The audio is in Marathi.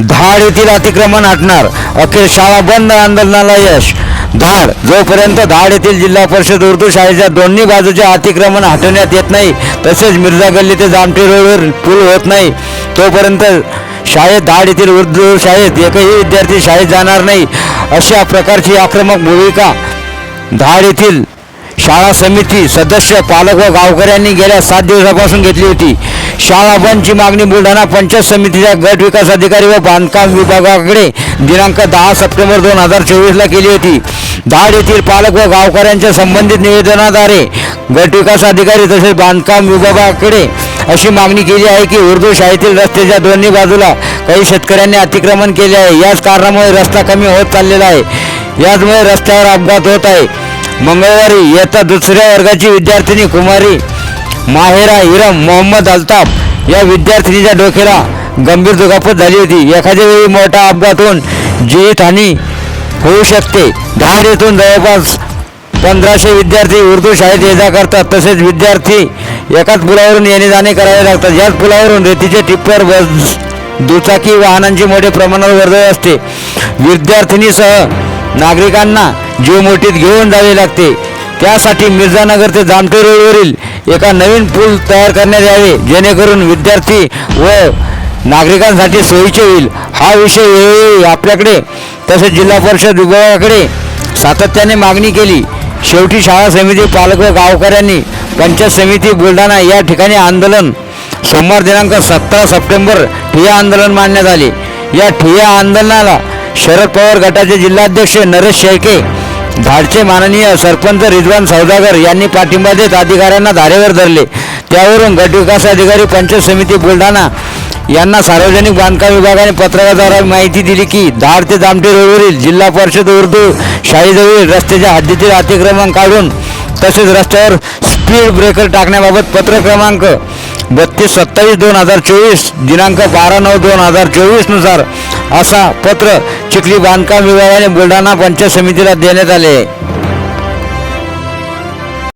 धाड येथील अतिक्रमण हटणार. अखेर शाळा बंद आंदोलनाला यश. धाड. जोपर्यंत धाड येथील जिल्हा परिषद उर्दू शाळेच्या दोन्ही बाजूचे अतिक्रमण हटवण्यात येत नाही तसेच मिर्झा गल्ली ते जामठी रोडवर पूल होत नाही तोपर्यंत शाळेत धाड येथील उर्दू शाळेत एकही विद्यार्थी शाळेत जाणार नाही अशा प्रकारची आक्रमक भूमिका धाड येथील शाळा समिती सदस्य पालक व गावकऱ्यांनी गेल्या सात दिवसापासून घेतली होती. शाळा बंदची मागणी बुलढाणा पंचायत समितीच्या गट विकास अधिकारी व बांधकाम विभागाकडे दिनांक दहा सप्टेंबर दोन हजार चोवीसला केली होती. धाड येथील पालक व गावकऱ्यांच्या संबंधित निवेदनाद्वारे गट विकास अधिकारी तसेच बांधकाम विभागाकडे अशी मागणी केली आहे की उर्दू शाळेतील रस्त्याच्या दोन्ही बाजूला काही शेतकऱ्यांनी अतिक्रमण केले आहे. याच कारणामुळे रस्ता कमी होत चाललेला आहे. याचमुळे रस्त्यावर अपघात होत आहे. मंगळवारी इयत्ता दुसऱ्या वर्गाची विद्यार्थिनी कुमारी माहेरा हिरम मोहम्मद अल्ताफ या विद्यार्थिनीच्या डोक्याला गंभीर दुखापत झाली होती. एखाद्या वेळी मोठा अपघात होऊन जीवितहानी होऊ शकते. धाड येथून जवळपास पंधराशे विद्यार्थी उर्दू शाळेत ये जा करतात. तसेच विद्यार्थी एकाच पुलावरून येणे जाणे करावे लागतात. याच पुलावरून रेतीचे टिप्पर बस दुचाकी वाहनांची मोठ्या प्रमाणावर वर्दळ असते. विद्यार्थिनीसह नागरिकांना जीव मोठीत घेऊन जावे लागते. त्यासाठी मिर्झानगर ते जामटे रोडवरील एका नवीन पूल तयार करण्यात यावे जेणेकरून विद्यार्थी व नागरिकांसाठी सोयीचे होईल. हा विषय वेळोवेळी आपल्याकडे तसेच जिल्हा परिषद विभागाकडे सातत्याने मागणी केली. शेवटी शाळा समिती पालक व गावकऱ्यांनी पंचायत समिती बुलढाणा या ठिकाणी आंदोलन. सोमवार दिनांक सतरा सप्टेंबर ठिय्या आंदोलन मांडण्यात आले. या ठिय्या आंदोलनाला शरद पवार गटाचे जिल्हाध्यक्ष नरेश शेळके धाडचे माननीय सरपंच रिजवान सौदागर यांनी पाठिंबा देत अधिकाऱ्यांना धारेवर धरले. त्यावरून गटविकास अधिकारी पंचायत समिती बुलढाणा यांना सार्वजनिक बांधकाम विभागाने पत्रकाद्वारा माहिती दिली की धाड ते जामटे रोडवरील जिल्हा परिषद उर्दू शाळेजवळील रस्त्याच्या हद्दीतील अतिक्रमण काढून तसेच रस्त्यावर स्पीड ब्रेकर टाकण्याबाबत पत्र क्रमांक बत्तीस सत्तावीस दोन हजार चोवीस दिनांक बारा नऊ दोन हजार चोवीसनुसार असा पत्र चिखली बांधकाम विभागाने बुलढाणा पंचायत समितीला देण्यात आले. आहे